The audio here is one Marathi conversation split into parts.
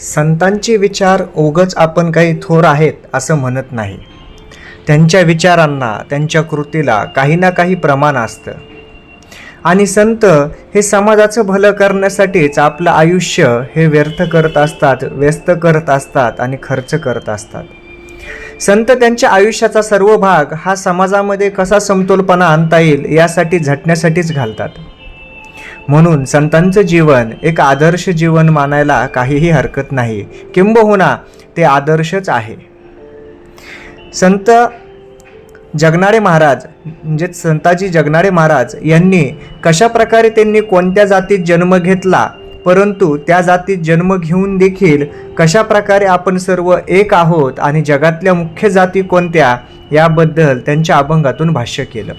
संतांचे विचार ओगच आपण काही थोर आहेत असं म्हणत नाही. त्यांच्या विचारांना त्यांच्या कृतीला काही ना काही प्रमाण असतं. आणि संत हे समाजाचं भलं करण्यासाठीच आपलं आयुष्य हे व्यर्थ करत असतात व्यस्त करत असतात आणि खर्च करत असतात. संत त्यांच्या आयुष्याचा सर्व भाग हा समाजामध्ये कसा समतोलपणा आणता येईल यासाठी झटण्यासाठीच घालतात. म्हणून संतांचं जीवन एक आदर्श जीवन मानायला काहीही हरकत नाही. किंबहुना ते आदर्शच आहे. संत जगणारे महाराज म्हणजे संताजी जगणारे महाराज यांनी कशा प्रकारे त्यांनी कोणत्या जातीत जन्म घेतला परंतु त्या जातीत जन्म घेऊन देखील कशा प्रकारे आपण सर्व एक आहोत आणि जगातल्या मुख्य जाती कोणत्या याबद्दल त्यांच्या अभंगातून भाष्य केलं.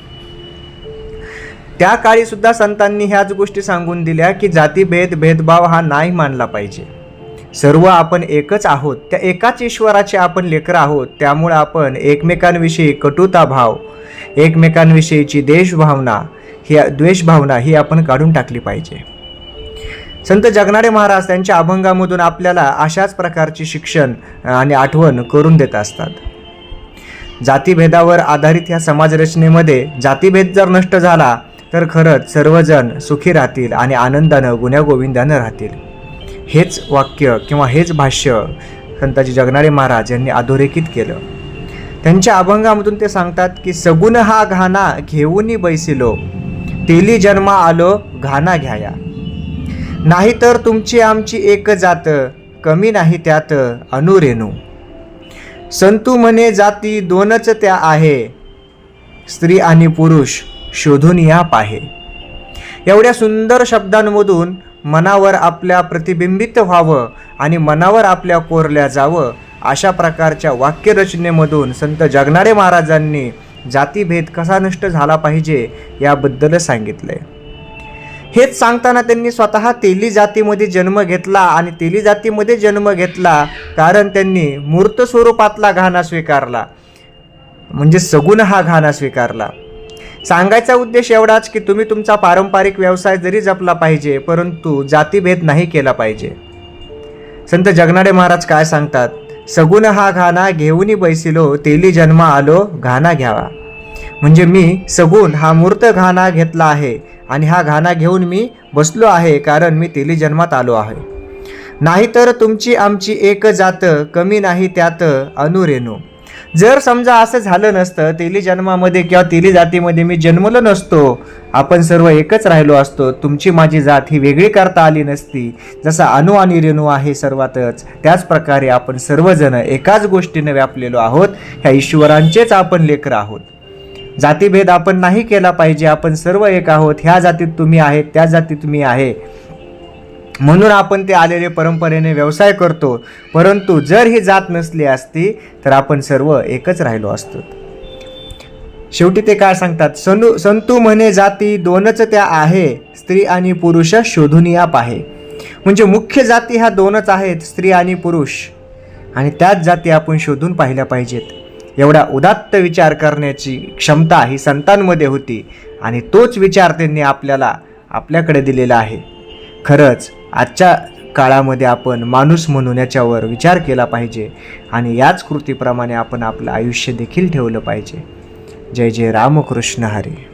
त्या काळी सुद्धा संतांनी ह्याच गोष्टी सांगून दिल्या की जातीभेद भेदभाव हा नाही मानला पाहिजे. सर्व आपण एकच आहोत. त्या एकाच ईश्वराचे आपण लेकर आहोत. त्यामुळे आपण एकमेकांविषयी कटुता भाव एकमेकांविषयीची देशभावना ही द्वेषभावना ही आपण काढून टाकली पाहिजे. संत जगनाडे महाराज त्यांच्या अभंगामधून आपल्याला अशाच प्रकारची शिक्षण आणि आठवण करून देत असतात. जातीभेदावर आधारित ह्या समाजरचनेमध्ये जातीभेद जर नष्ट झाला तर खरंच सर्वजण सुखी राहतील आणि आनंदानं गुण्यागोविंदानं राहतील. हेच वाक्य किंवा हेच भाष्य संताजी जगणारे महाराज यांनी अधोरेखित केलं. त्यांच्या अभंगामधून ते सांगतात की सगुण हा घाना घेऊनी बैसिलो तेली जन्मा आलो घाना घ्याया. नाही तर तुमची आमची एक जात कमी नाही त्यात अनुरेणू. संतू म्हणे जाती दोनच त्या आहे स्त्री आणि पुरुष शोधून या पाहे. एवढ्या सुंदर शब्दांमधून मनावर आपल्या प्रतिबिंबित व्हावं आणि मनावर आपल्या कोरल्या जावं अशा प्रकारच्या वाक्यरचनेमधून संत जगणारे महाराजांनी जातीभेद कसा नष्ट झाला पाहिजे याबद्दल सांगितले हेच सांगताना त्यांनी स्वतः तेली जातीमध्ये जन्म घेतला आणि तेली जातीमध्ये जन्म घेतला कारण त्यांनी मूर्त स्वरूपातला घाणा स्वीकारला. म्हणजे सगुण हा घाणा स्वीकारला. सांगायचा उद्देश एवढाच की तुम्ही तुमचा पारंपरिक व्यवसाय जरी जपला पाहिजे परंतु जातीभेद नाही केला पाहिजे. संत जगनाडे महाराज काय सांगतात? सगुण हा घाना घेऊनी बैसिलो तेली जन्मा आलो घाना घ्यावा. म्हणजे मी सगुण हा मूर्त घाना घेतला आहे आणि हा घाना घेऊन मी बसलो आहे कारण मी तेली जन्मात आलो आहे. नाहीतर तुमची आमची एक जात कमी नाही त्यात अनुरेणू. जर समजा असं झालं नसतं तेली जन्मामध्ये किंवा तेली जातीमध्ये मी जन्मलो नसतो आपण सर्व एकच राहिलो असतो तुमची माझी जात ही वेगळी करता आली नसती. जसा अणु आणि रेणू आहे सर्वातच त्याच प्रकारे आपण सर्वजण एकाच गोष्टीने व्यापलेलो आहोत ह्या ईश्वरांचेच आपण लेकर आहोत. जातीभेद आपण नाही केला पाहिजे आपण सर्व एक आहोत ह्या जातीत तुम्ही आहेत त्या जातीत मी आहे. म्हणून आपण ते आलेले परंपरेने व्यवसाय करतो. परंतु जर ही जात नसली असती तर आपण सर्व एकच राहिलो असतो. शेवटी ते काय सांगतात? सनु संतू म्हणे जाती दोनच त्या आहे स्त्री आणि पुरुष शोधून या पाहे. म्हणजे मुख्य जाती ह्या दोनच आहेत स्त्री आणि पुरुष. आणि त्याच जाती आपण शोधून पाहिल्या पाहिजेत. एवढा उदात्त विचार करण्याची क्षमता ही संतांमध्ये होती आणि तोच विचार त्यांनी आपल्याला आपल्याकडे दिलेला आहे. खरंच आजच्या काळामध्ये आपण माणूस म्हणून याच्यावर विचार केला पाहिजे आणि याच कृतीप्रमाणे आपण आपलं आयुष्य देखील ठेवलं पाहिजे. जय जय रामकृष्ण हरी.